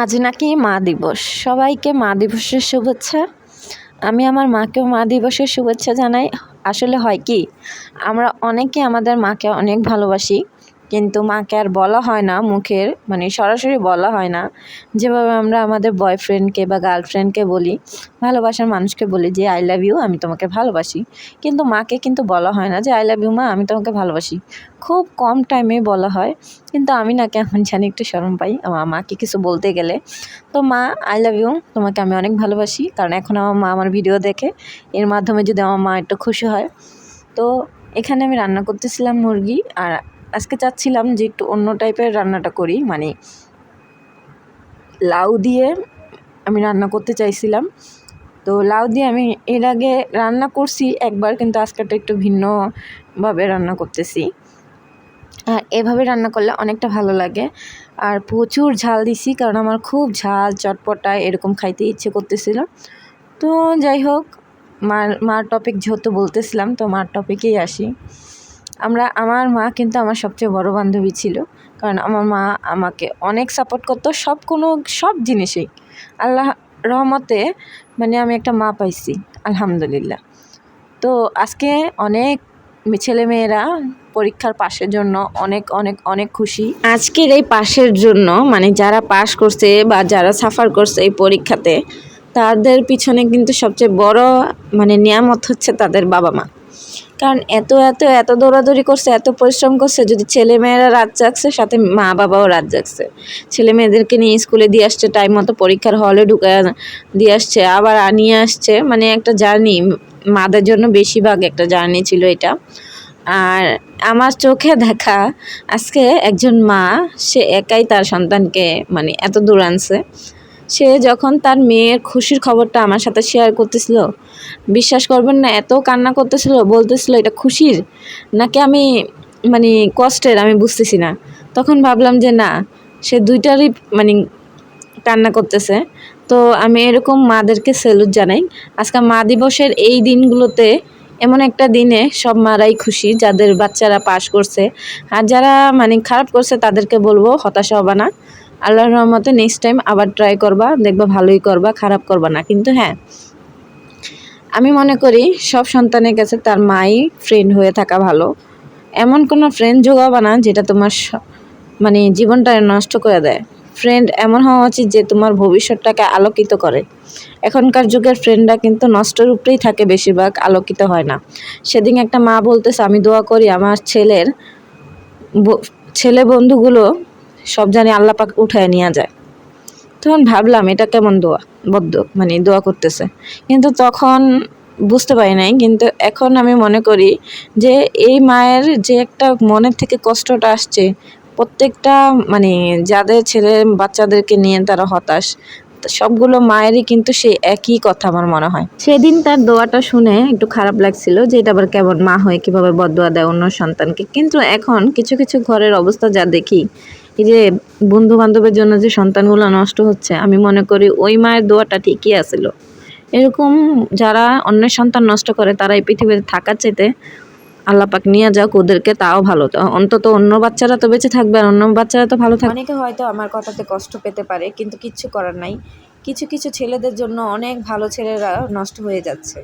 আজ নাকি মা দিবস। সবাইকে মা দিবসের শুভেচ্ছা। আমি আমার মাকেও মা দিবসের শুভেচ্ছা জানাই। আসলে হয় কি, আমরা অনেকে আমাদের মাকে অনেক ভালোবাসি। কিন্তু মাকে আর বলা হয় না, মুখের মানে সরাসরি বলা হয় না। যেভাবে আমরা আমাদের বয়ফ্রেন্ডকে বা গার্লফ্রেন্ডকে বলি, ভালোবাসার মানুষকে বলি যে আই লাভ ইউ আমি তোমাকে ভালোবাসি। কিন্তু মাকে কিন্তু বলা হয় না যে আই লাভ ইউ মা, আমি তোমাকে ভালোবাসি। খুব কম টাইমে বলা হয়, কিন্তু আমি না কেমন জানি একটু শরম পাই। আমার মাকে কিছু বলতে গেলে, তো মা আই লাভ ইউ তোমাকে আমি অনেক ভালোবাসি। কারণ এখন আমার মা আমার ভিডিও দেখে, এর মাধ্যমে যদি আমার মা একটু খুশি হয়। তো এখানে আমি রান্না করতেছিলাম মুরগি, আর আজকে চাচ্ছিলাম যে একটু অন্য টাইপের রান্নাটা করি মানে লাউ দিয়ে আমি রান্না করতে চাইছিলাম। তো লাউ দিয়ে আমি এর আগে রান্না করছি, একবার কিন্তু আজকেটা একটু ভিন্নভাবে রান্না করতেছি। আর এভাবে রান্না করলে অনেকটা ভালো লাগে। আর প্রচুর ঝাল দিছি, কারণ আমার খুব ঝাল, চটপটা এরকম খাইতে ইচ্ছে করতেছিল। তো যাই হোক, মার মার টপিক যেহেতু বলতেছিলাম, তো মার টপিকেই আসি। আমরা, আমার মা কিন্তু আমার সবচেয়ে বড় বান্ধবী ছিল। কারণ আমার মা আমাকে অনেক সাপোর্ট করতো, সব কোনো, সব জিনিসেই। আল্লাহ রহমতে মানে আমি একটা মা পাইছি, আলহামদুলিল্লাহ। তো আজকে অনেক ছেলে মেয়েরা পরীক্ষার পাশের জন্য অনেক অনেক অনেক খুশি। আজকের এই পাশের জন্য মানে যারা পাশ করছে বা যারা সাফার করছে এই পরীক্ষাতে, তাদের পিছনে কিন্তু সবচেয়ে বড় মানে নিয়ামত হচ্ছে তাদের বাবা মা। কারণ এত এত এত দৌড়াদৌড়ি করছে, এত পরিশ্রম করছে, যদি ছেলে মেয়েরা রাত জাগছে, সাথে মা বাবাও রাত জাগছে। ছেলে মেয়েদেরকে নিয়ে স্কুলে দিয়ে আসছে টাইম মতো পরীক্ষার হলে ঢুকে দিয়ে আসছে, আবার আনিয়ে আসছে মানে একটা জার্নি, মাদের জন্য বেশিরভাগ একটা জার্নি ছিল এটা। আর আমার চোখে দেখা, আজকে একজন মা, সে একাই তার সন্তানকে মানে এত দূর আনছে। সে যখন তার মেয়ের খুশির খবরটা আমার সাথে শেয়ার করতেছিল, বিশ্বাস করবেন না, এত কান্না করতেছিল, বলতেছিল এটা খুশির, নাকি আমি মানে কষ্টের আমি বুঝতেছি না। তখন ভাবলাম যে না, সে দুইটারই মানে কান্না করতেছে। তো আমি এরকম মাদেরকে সেলুট জানাই। আজকে মা দিবসের এই দিনগুলোতে এমন একটা দিনে সব মারাই খুশি, যাদের বাচ্চারা পাশ করছে। আর যারা মানে খারাপ করছে, তাদেরকে বলব হতাশা হবা না। আল্লাহর রহমতে নেক্সট টাইম আবার ট্রাই করবা, দেখবা ভালোই করবা, খারাপ করবা না। কিন্তু হ্যাঁ আমি মনে করি সব সন্তানের কাছে তার মাই ফ্রেন্ড হয়ে থাকা ভালো। এমন কোনো ফ্রেন্ড যোগাবা না যেটা তোমার মানে জীবনটা নষ্ট করে দেয়। ফ্রেন্ড এমন হওয়া উচিত যে তোমার ভবিষ্যৎটাকে আলোকিত করে। এখনকার যুগের ফ্রেন্ডরা কিন্তু নষ্টের উপরেই থাকে বেশিরভাগ, আলোকিত হয় না। সেদিন একটা মা বলতেছে, আমি দোয়া করি আমার ছেলের ছেলে বন্ধুগুলো সব জানি আল্লাহ পাক উঠায় নিয়ে যায়। তখন ভাবলাম, এটা কেমন দোয়া? বদ্ধ মানে দোয়া করতেছে। কিন্তু তখন বুঝতে পারি নাই, কিন্তু এখন আমি মনে করি যে এই মায়ের যে একটা মনের থেকে কষ্টটা আসছে, প্রত্যেকটা মানে যাদের ছেলে বাচ্চাদেরকে নিয়ে তারা হতাশ, সবগুলো মায়েরই কিন্তু সেই একই কথা আমার মনে হয়। সেদিন তার দোয়াটা শুনে একটু খারাপ লাগছিল যে এটা আবার কেমন মা হয়ে, কীভাবে বদোয়া দেয় অন্য সন্তানকে। কিন্তু এখন কিছু কিছু ঘরের অবস্থা যা দেখি এই যে বন্ধু বান্ধবের জন্য যে সন্তানগুলো নষ্ট হচ্ছে, আমি মনে করি ওই মায়ের দোয়াটা ঠিকই আছিল। এরকম যারা অন্যের সন্তান নষ্ট করে, তারা এই পৃথিবীতে থাকার চাইতে আল্লাহ পাক নিয়ে যাক, ওদেরকে তাও ভালো। অন্তত অন্য বাচ্চারা তো বেঁচে থাকবে, আর অন্য বাচ্চারা তো ভালো থাকবে অনেকে হয়তো আমার কথাতে কষ্ট পেতে পারে, কিন্তু কিচ্ছু করার নাই। কিছু কিছু ছেলেদের জন্য অনেক ভালো ছেলেরা নষ্ট হয়ে যাচ্ছে।